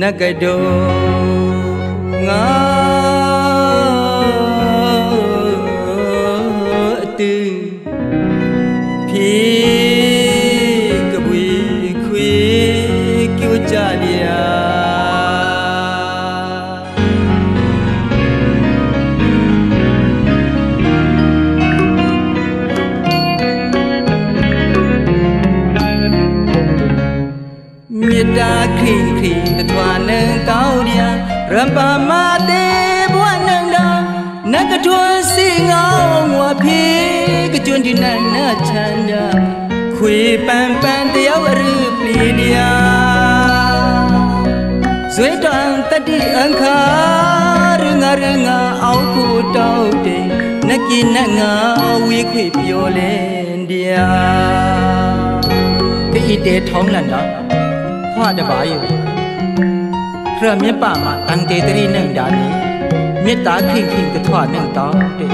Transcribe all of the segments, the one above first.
နဂဒောငါအတူဖြေကပွေခွေကြိုးကြလျာ ရရံပါမတေဘဝနံတာနကထွန်းစီငောင်းဝဖေကကျွန်းဒီနတ်နတ်ချန္တာခွေပန်ပန်တယောက်ရပလီလျာဇွေတံတတိအခါရငါရငါအောက်ကိုတောက်တယ်နကိနတ်ငါဝေခွေပြောလဲတရားတိတေထောင်းလန်တာဟွာတပါယ ခရမြပမှာတန်တေတရီနှင့်ဒါနီမေတ္တာခိခိကထွာနှင့်တောင်းတဲ့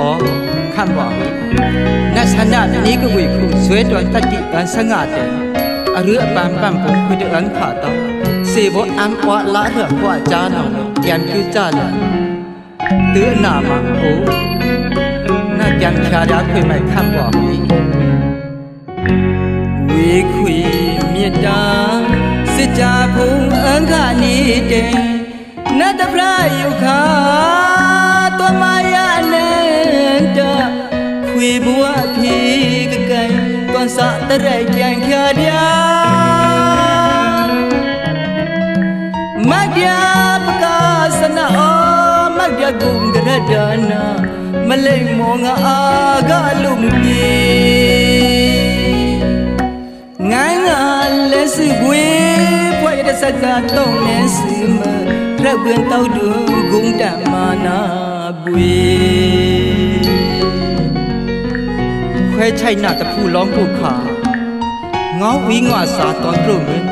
ဩခံပါမယ်နတ်ဆန္ဒနေကဝေခုဇွဲတော်တတိကန်ဆငါတဲ့အရအပန်ပန်ပုခွေတဲ့အန်ခါတော့စေဘောအန်ပွာလာရပွာကြာနောင်ကြံပြူကြတယ်တေနာမကိုနတ်ကြံချာရခွေမဲ့ခံပါမယ်ဝေခွေမေတ္တာ စစ်ကြဖုံအခနေတဲ့နတ်တပရယုခာတမယနဲ့တခွေဘဝဖြေကကံကွန်စာတရိုက်ကြံခါပြမတ်ယပကာစနာမတ်ယကုံကရဒနာမလိမ္မောငါအာကလုံပြေ စကားတော့နေစီမရပွင့်တောက်တူဂုံတမာနာပွေခွဲချိုက်နာတဖူလောင်းပုခါငေါဝီငါစာตอนพรุ่งนี้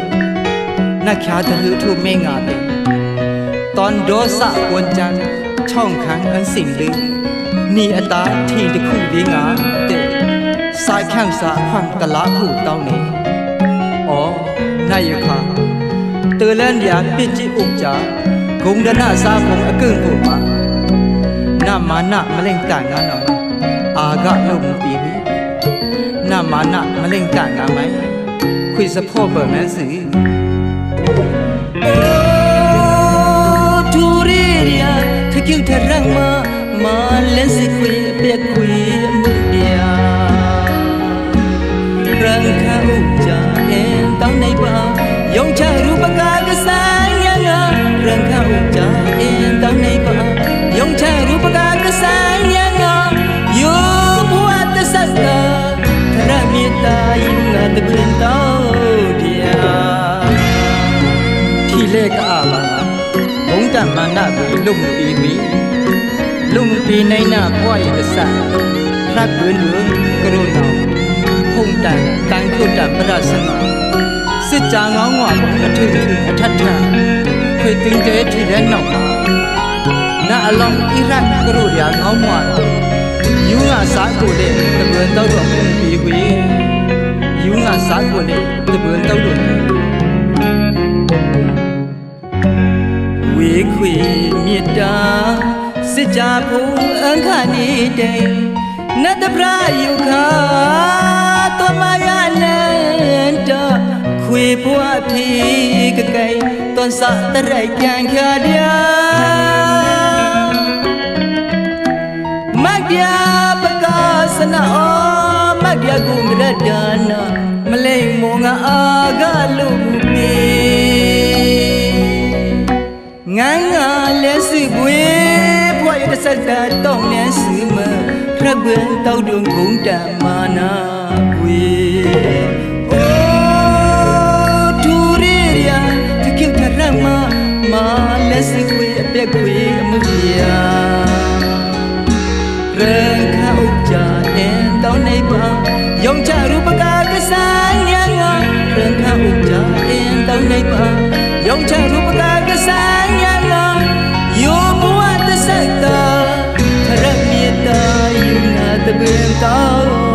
นักขาตะลือทุเมงาเตตอนโดสะกวนจันช่องขังอันสิ่งลือนี่อตาทีตะคู่ดีงาเตสายข้างสาพังตะละผู้เต้านี้อ๋อนายคา တလန်ရာပစ်ချစ်ဥကြဂုံဒနာစာဖုံအကန့်ဖို့မှာနာမနာမလိန်တန်ငါနော်အာကလုံပြီးပြီနာမနာမလိန်တန်ငါမိုင်ခွေစဖို့ပါမန်းစီတူရီရာထကျူထရံမမာလဲစခွေပက်ခွေမူပြာရံခါဥကြအင်းတောင်းနေပါ Yong cha rupaka တမန္နဘီလုံပြီးပြီလုံပြီးနိုင်နာဘွားရကစားရတ်ဘွန်းလူကရုဏာဖုန်တန်တန်ခုတပရစနာစစ်ကြံငောင်းငွာအထွေထွေအထက်ထခွေတင်တဲ့ထီတဲ့နောက်မှာနာအလောင်းဣရတ်ကရုရာငောင်းမွာယူငါစားကိုတဲ့တပွန်တော့တော့ပြီးပြီယူငါစားကိုတဲ့တပွန်တော့တော့ ဝေခွေမေတ္တာစစ်ကြဖို့အခါနေတဲ့နတ်တပရယုခာတမယနန္တခွေဘွားဖြေကကဲတွန်စတရိုက်ပြန်ခါဒီယာမတ်ယပကာစနာမတ်ယကုမရဒနာမလိမ္မောငါအာကလူ ဘွားရတစတာတောင်းနေစီမရကွယ်တောက်တုံဂုံတမာနာပွေအိုတူရီယာတကိထရမမာလက်စုပွေအပက်ပွေအမှုယာရခါဥကြတဲ့တောင်းနေပါယုံချရူပကာကစားညာငါရခါဥကြတဲ့တောင်းနေပါယုံချရူပကာကစား quitado